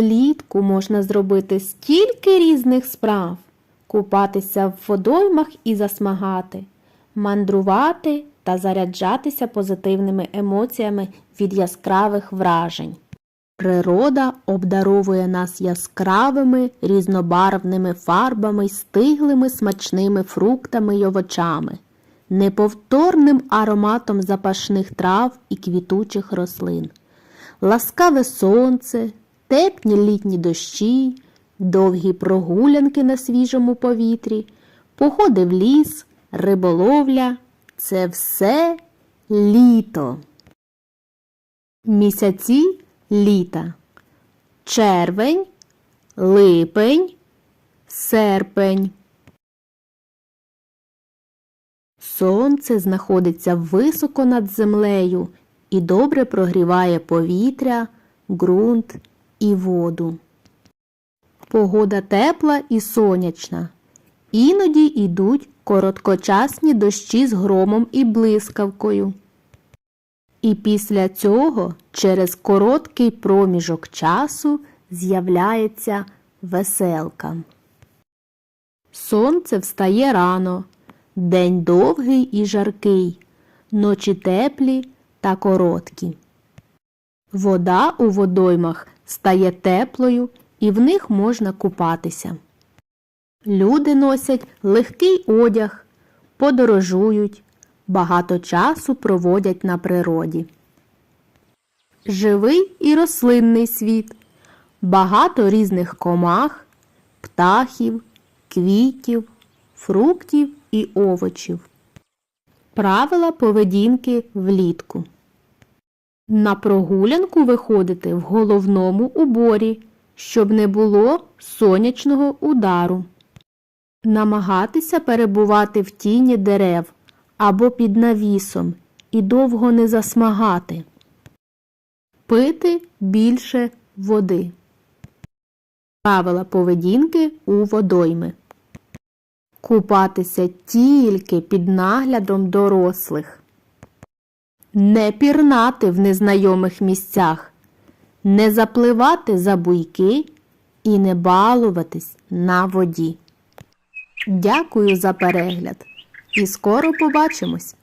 Влітку можна зробити стільки різних справ, купатися в водоймах і засмагати, мандрувати та заряджатися позитивними емоціями від яскравих вражень. Природа обдаровує нас яскравими різнобарвними фарбами стиглими смачними фруктами й овочами, неповторним ароматом запашних трав і квітучих рослин, ласкаве сонце, теплі літні дощі, довгі прогулянки на свіжому повітрі, походи в ліс, риболовля це все літо. Місяці літа. Червень, липень, серпень. Сонце знаходиться високо над землею і добре прогріває повітря, ґрунт і воду. Погода тепла і сонячна. Іноді йдуть короткочасні дощі з громом і блискавкою. І після цього через короткий проміжок часу з'являється веселка. Сонце встає рано, день довгий і жаркий, ночі теплі та короткі. Вода у водоймах стає теплою і в них можна купатися. Люди носять легкий одяг, подорожують, багато часу проводять на природі. Живий і рослинний світ, багато різних комах, птахів, квітів, фруктів і овочів. Правила поведінки влітку. На прогулянку виходити в головному уборі, щоб не було сонячного удару. Намагатися перебувати в тіні дерев або під навісом і довго не засмагати. Пити більше води. Правила поведінки у водойми. Купатися тільки під наглядом дорослих. Не пірнати в незнайомих місцях, не запливати за буйки і не балуватись на воді. Дякую за перегляд і скоро побачимось!